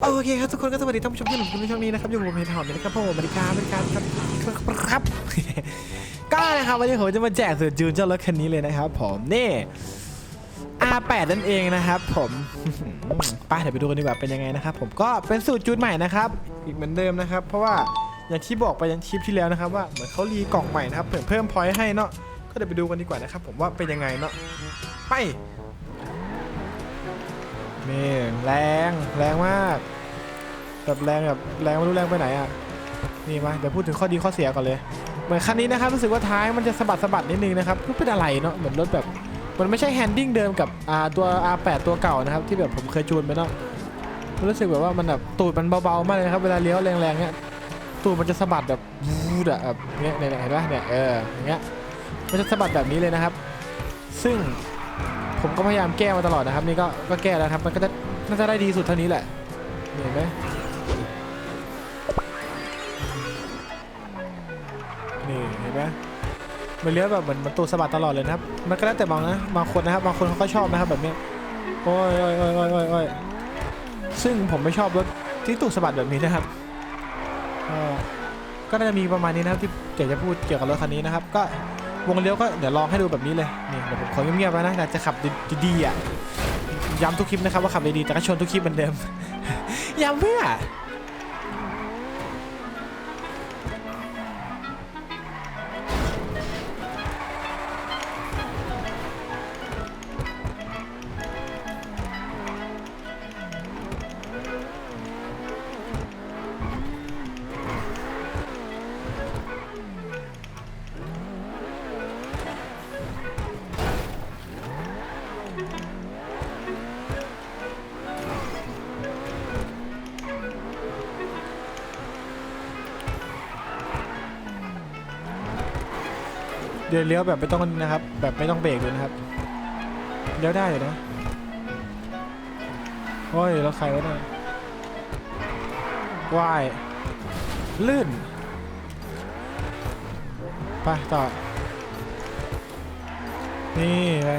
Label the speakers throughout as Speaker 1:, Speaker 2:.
Speaker 1: โอเคครับทุกคนก็สวัสดีท่านผู้ชมที่หนุ่มในช่องนี้นะครับอยู่กับผมเฮนหอมนะครับผมอเมริกาอเมริกาครับครับก็นะครับวันนี้ผมจะมาแจกสูตรจูนเจ้ารถคันนี้เลยนะครับ ผมนี่ R8 นั่นเองนะครับผมไป้าเดี๋ยวไปดูกันดีกว่าเป็นยังไงนะครับผมก็เป็นสูตรจูนใหม่นะครับอีกเหมือนเดิมนะครับ เพราะว่าอย่างที่บอกไปยันคลิปที่แล้วนะครับว่าเหมือนเขารีกล่องใหม่นะครับเพิ่มเพิ่มพอยต์ให้เนาะก็เดี๋ยวไปดูกันดีกว่านะครับผมว่าเป็นยังไงเนาะไป นี่แรงแรงมากแบบแรงแบบแรงไม่รู้แรงไปไหนอะนี่มาเดี๋ยวพูดถึงข้อดีข้อเสียก่อนเลย เหมือนคันนี้นะครับรู้สึกว่าท้ายมันจะสะบัดสะบัดนิดนึงนะครับไม่เป็นอะไรเนาะเหมือนรถแบบมันไม่ใช่แฮนดิ้งเดิมกับอาตัว R8 ตัวเก่านะครับที่แบบผมเคยจูนไปเนาะรู้สึกแบบว่ามันแบบตูดมันเบาๆมากเลยนะครับเวลาเลี้ยวแรงๆเนี้ยตูดมันจะสะบัดแบบวูดอะแบบเนี้ยเห็นปะเนี่ยเอออย่างเงี้ยมันจะสะบัดแบบนี้เลยนะครับ ซึ่ง ผมก็พยายามแก้มาตลอดนะครับ นี่ก็ก็แก้แล้วครับ มันก็จะน่าจะได้ดีสุดเท่านี้แหละเห็นไหมนี่เห็นไหมมันเลี้ยวแบบเหมือนมันตัวสะบัดตลอดเลยนะครับ มันก็แล้วแต่บางนะบางคนนะครับบางคนเขาก็ชอบนะครับแบบนี้โอ้ยโอ้ยโอ้ยโอ้ยโอ้ยอยซึ่งผมไม่ชอบรถที่ตูดสะบัดแบบนี้นะครับก็ก็น่าจะมีประมาณนี้นะครับที่เดี๋ยวจะพูดเกี่ยวกับรถคันนี้นะครับ ก็ วงเลี้ยวก็เดี๋ยวลองให้ดูแบบนี้เลยนี่เดี๋ยวผมขอเงียบๆไว้นะแต่จะขับดีๆอะย้ำทุกคลิปนะครับว่าขับดีๆแต่ก็ชนทุกคลิปเหมือนเดิม ย้ำเพื่อ เดี๋ยวเลี้ยวแบบไม่ต้องนะครับ แบบไม่ต้องเบรกเลยนะครับ เลี้ยวได้เลยนะโอ้ยเราใครวะเนี่ยว่ายลื่น ไปต่อ นี่ไป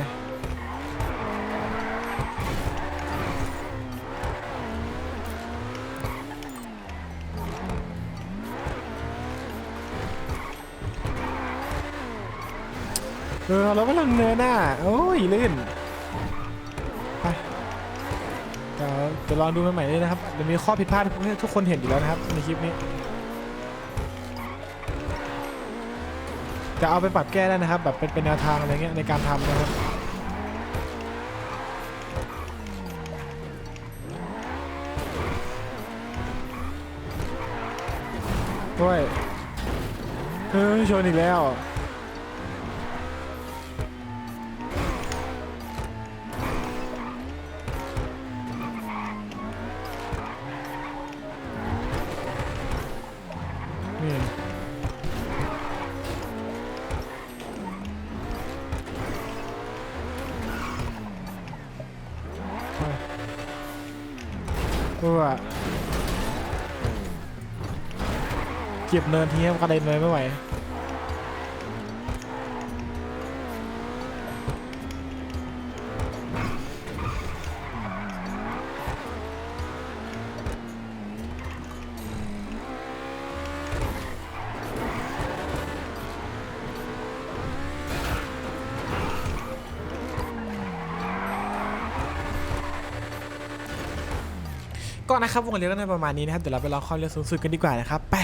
Speaker 1: เออเรากำลังเนินหน้าโอ้ยลื่นไปเดี๋ยวลองดูมันใหม่เลยนะครับเดี๋ยวมีข้อผิดพลาดให้ทุกคนเห็นอยู่แล้วนะครับในคลิปนี้ จะเอาไปปรับแก้ได้นะครับ แบบเป็นเป็นแนวทางอะไรเงี้ยในการทำนะครับด้วยเฮ้ยชนอีกแล้ว เพื่อเก็บเนินทีให้กระเด็นเลยไม่ไหว ก็นะครับวงเลี้ยวก็ในประมาณนี้นะครับเดี๋ยวเราไปลองความเร็วสูงสุดกันดีกว่านะครับไป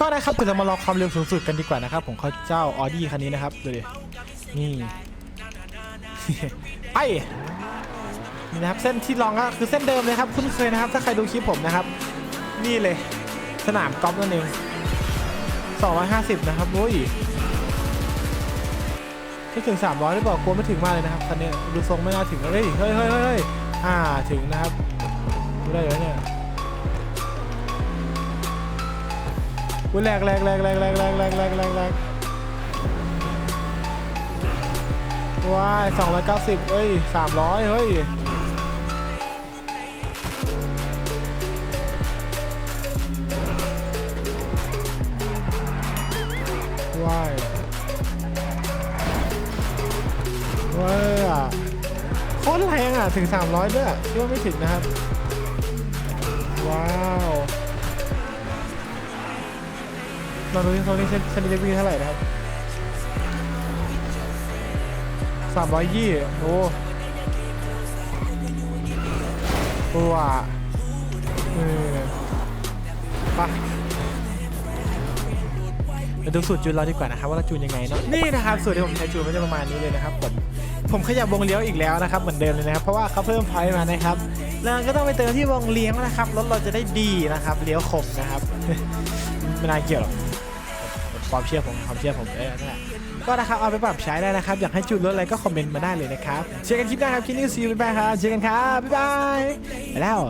Speaker 1: ก็นะครับเดี๋ยวเรามาลองความเร็วสูงสุดกันดีกว่านะครับของเขาเจ้าออดี้คันนี้นะครับดูดินี่ไปนี่นะครับเส้นที่ลองก็คือเส้นเดิมเลยครับคุ้นเคยนะครับ ถ้าใครดูคลิปผมนะครับ นี่เลยสนามกอล์ฟนั่นเอง250 นะครับโอ้ย ถ้าถึง 300หรือเปล่ากลัวไม่ถึงมากเลยนะครับคันนี้ดูทรงไม่น่าถึงเฮ้ยเฮ้ยเฮ้ยเฮ้ยเฮ้ยอ่าถึงนะครับดูได้เลยเนี่ยวุ้ยแรงแรงแรงแรงแรงแรงแรงแรงแรงแรงว้ายสองร้อยเก้าสิบเอ้ยสามร้อยเฮ้ย งอะ ถึง 300 ด้วยคิดว่าไม่ถึงนะครับ ว้าวลองดูที่ตรงนี้เส้นเส้นนี้จะวิ่งเท่าไหร่นะครับสามร้อยยี่โอ้โหว้าเออไปมาดูสูตรจูนเราดีกว่านะครับว่าเราจูนยังไงเนาะนี่นะครับสูตรที่ผมใช้จูนมันจะประมาณนี้เลยนะครับผม ผมขยับวงเลี้ยวอีกแล้วนะครับเหมือนเดิมเลยนะครับเพราะว่าเขาเพิ่มพอยต์มานะครับแล้วก็ต้องไปเติมที่วงเลี้ยวนะครับรถเราจะได้ดีนะครับเลี้ยวคมนะครับไม่น่าเกี่ยวหรอกความเชื่อผมความเชื่อผมเออนั่นแหละก็นะครับเอาไปปรับใช้ได้นะครับ อยากให้จุดรถอะไรก็คอมเมนต์มาได้เลยนะครับเจอกันคลิปหน้าครับคลิปนี้ซีบ๊ายบายครับเจอกันครับบ๊ายบายไปแล้ว